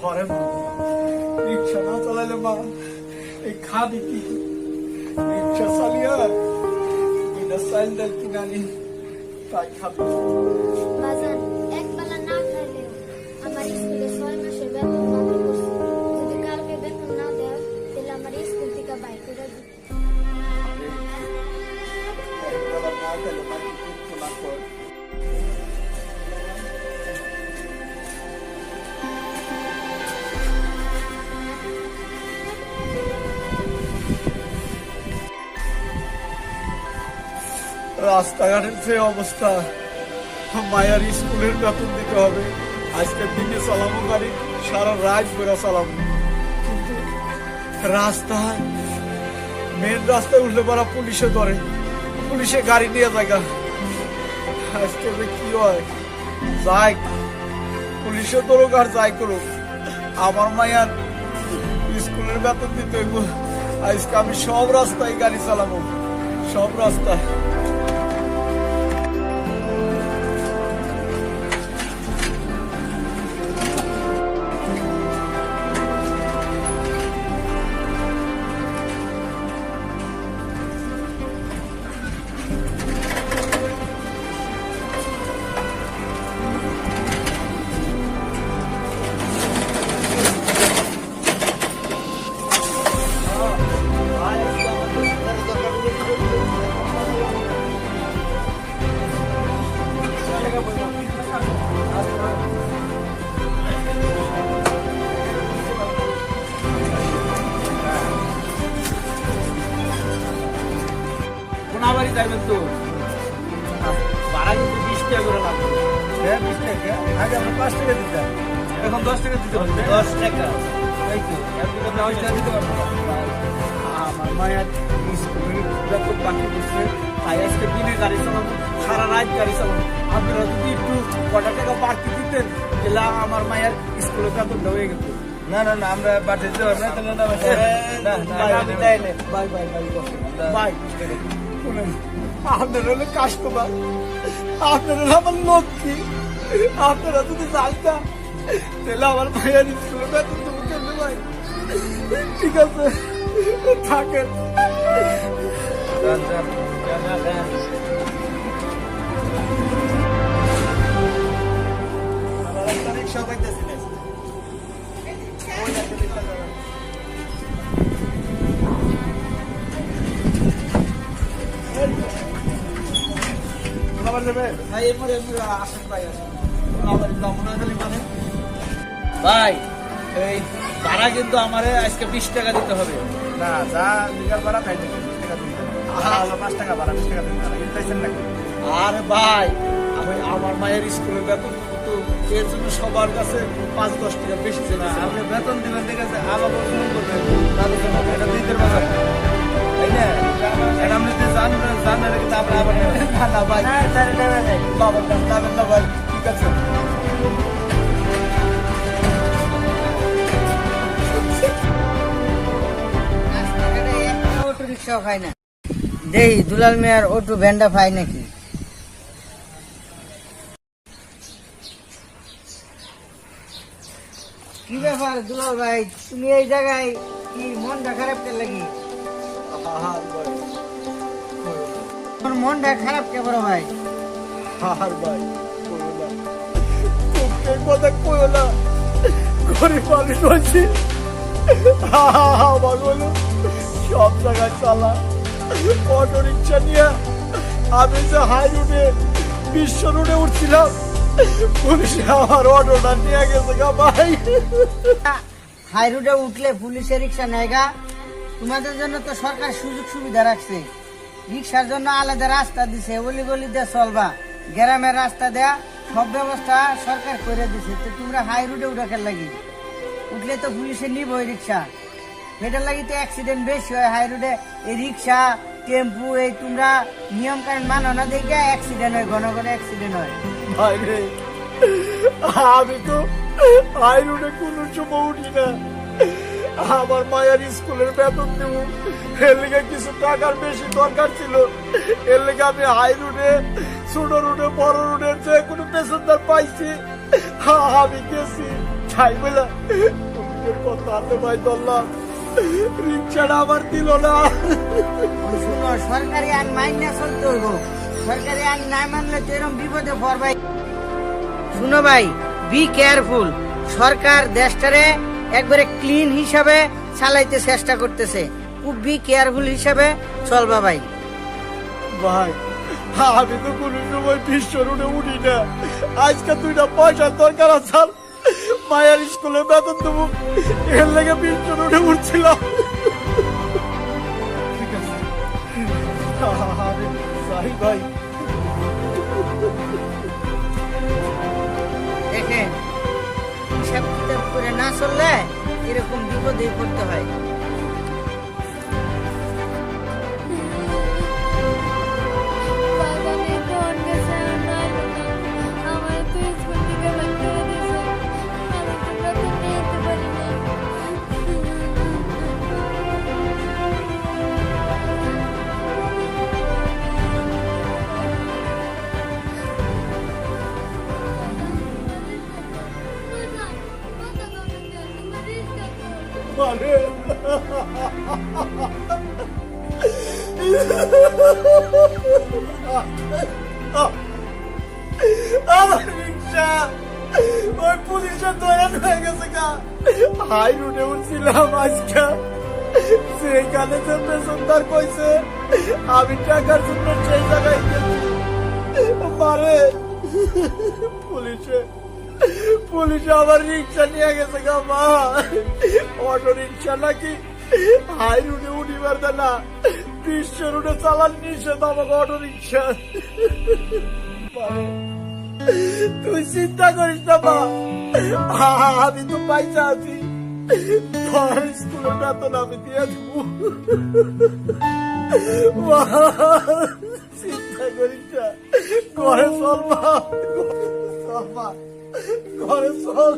ঘরে মা। রিক্সা না চালাইলে মা, এই খাবি কি? রিক্সা চালিয়ে দুইটা চাইল ডাল কিনা নি, তাই খাবি। রাস্তাঘাটের যে অবস্থা মায়ার স্কুলের বেতন দিতে হবে। আজকে দিনে চালামো গাড়ি, সারা রাত বেড়া চালামো কিন্তু রাস্তায় মেন রাস্তায় উঠলে পারা পুলিশে ধরে। পুলিশে গাড়ি নিয়ে জায়গা আজকে যে কি হয়? যাই, পুলিশে ধরুক আর যাই করুক, আমার মায়ার স্কুলের বেতন দিতে আজকে আমি সব রাস্তায় গাড়ি চালাবো। সব রাস্তায়। কোনাবাড়ি যাবেন তো। ভাড়া কিন্তু বিশ টাকা করে লাগবে। হ্যাঁ বিশ টাকা। আগে আমরা পাঁচ টাকা দিতাম। এখন দশ টাকা দিতে হবে। দশ টাকা। তো দিতে পারব আমার মায়ের স্কুলের বেতন বাকি দিচ্ছে তাই আজকে দিনে গাড়ি চালাবো সারা রাত গাড়ি চালাবো। আপনারা যদি একটু কটা টাকা বাড়তি দিতেন তাহলে আমার মায়ের স্কুলে বেতনটা হয়ে গেত। না না না আমরা পাঠিয়ে দিতে পারব না তাহলে না না না আমি তাই না বাই বাই বাই বাই আপনার হলে কাস্টমার আপনার হলে আমার লক্ষ্মী আপনারা যদি জানতাম তাহলে আমার ভাইয়ের স্কুলে বেতন দেবো কেন ভাই ঠিক আছে থাকেন যান, যান, ভাই এই ভাড়া কিন্তু আমারে আজকে বিশ টাকা দিতে হবে। না যা লিগার ভাড়া তাই টাকা হলো পাঁচ টাকা ভাড়া বিশ টাকা আরে ভাই আমি আমার মায়ের স্কুলের বেতন তো এর জন্য সবার কাছে পাঁচ দশ টাকা বেশি না আপনি বেতন দিবেন ঠিক আছে আবার শুরু করবেন তাদের জন্য এটা দিতে বাজার তাই না? এটা আপনি যে জান জান কিন্তু আপনি আবার না না ভাই। বাবার নাম নামেন না ভাই। ঠিক আছে। না। দেই দুলাল মেয়ার অটো ভ্যান্ডা পাই নাকি? কি ব্যাপার দুলাল ভাই? তুমি এই জায়গায় কি মনটা খারাপ কে লাগি? তোমার মনটা খারাপ কে বড় ভাই? হাহার ভাই কইও না। তোকে কথা কইও না। গরিব মানুষ বলছি। আমার বলো সব জায়গায় চালা। অটো রিক্সা নিয়ে আমি যে হাই রোডে বিশ্ব রোডে উঠছিলাম। পুলিশে আমার অটোটা নিয়ে গেছে গা ভাই হাই রোডে উঠলে পুলিশের রিক্সা নেয়গা তোমাদের জন্য তো সরকার সুযোগ সুবিধা রাখছে। রিক্সার জন্য আলাদা রাস্তা দিছে গলি গলিতে চলবা। গ্রামের রাস্তা দেয়া, সব ব্যবস্থা সরকার করে দিছে। তো তোমরা হাই রোডে উঠে লাগি? উঠলে তো পুলিশে নিবই রিক্সা। এটার লাগি তো অ্যাক্সিডেন্ট বেশি হয় হাই রোডে এই রিক্সা টেম্পু, এই তোমরা নিয়ম কানুন মানো না, দেখে অ্যাক্সিডেন্ট হয়, ঘন ঘন অ্যাক্সিডেন্ট হয়। ভাই রে, আমি তো হাই রোডে কোনো সময় উঠি না। আমার মায়ের স্কুলের বেতন দেব, এর লেগে কিছু টাকার বেশি দরকার ছিল। এর লেগে আমি হাই রোডে ছোট রোডে বড় রোডের যে কোনো প্যাসেঞ্জার পাইছি, আমি গেছি। তাই বলে কথা হাতে ভাই ধরলাম রিক্সাটা আবার দিল না। শুনো সরকারি আইন মাইনে চলতে হইব। সরকারি আইন না মানলে তো এরকম বিপদে পড়বাই। শুনো ভাই বি কেয়ারফুল সরকার দেশটারে একবারে ক্লিন হিসাবে চালাইতে চেষ্টা করতেছে। খুব বি কেয়ারফুল হিসাবে চলবা ভাই। ভাই আমি তো কোনো সময় বিশ্ব উঠি না। আজকে দুইটা পয়সার দরকার আছে মায়ের স্কুলে বেতন দেবো। এর লেগে বিশজন উঠে আমি ভাই। দেখে হিসাব কিতাব করে না চললে এরকম বিপদে পড়তে হয়। মানে আমার রিক্সা। ওই পুলিশের দৌড়ান হয়ে কইছে আমি টাকার জন্য সেই জায়গায় মারে পুলিশে। পুলিশে আবার রিক্সা নিয়ে গেছে গা মা। অটো রিক্সা নাকি? হাই রুটে উঠিবার না। বিশ্ব রুটে চালান নিষেধ আমাকে অটো রিক্সা। তুই চিন্তা করিস না মা। আমি তো পয়সা আছি। আমি চিন্তা করিস না। ঘরে চল মা। ঘরে চল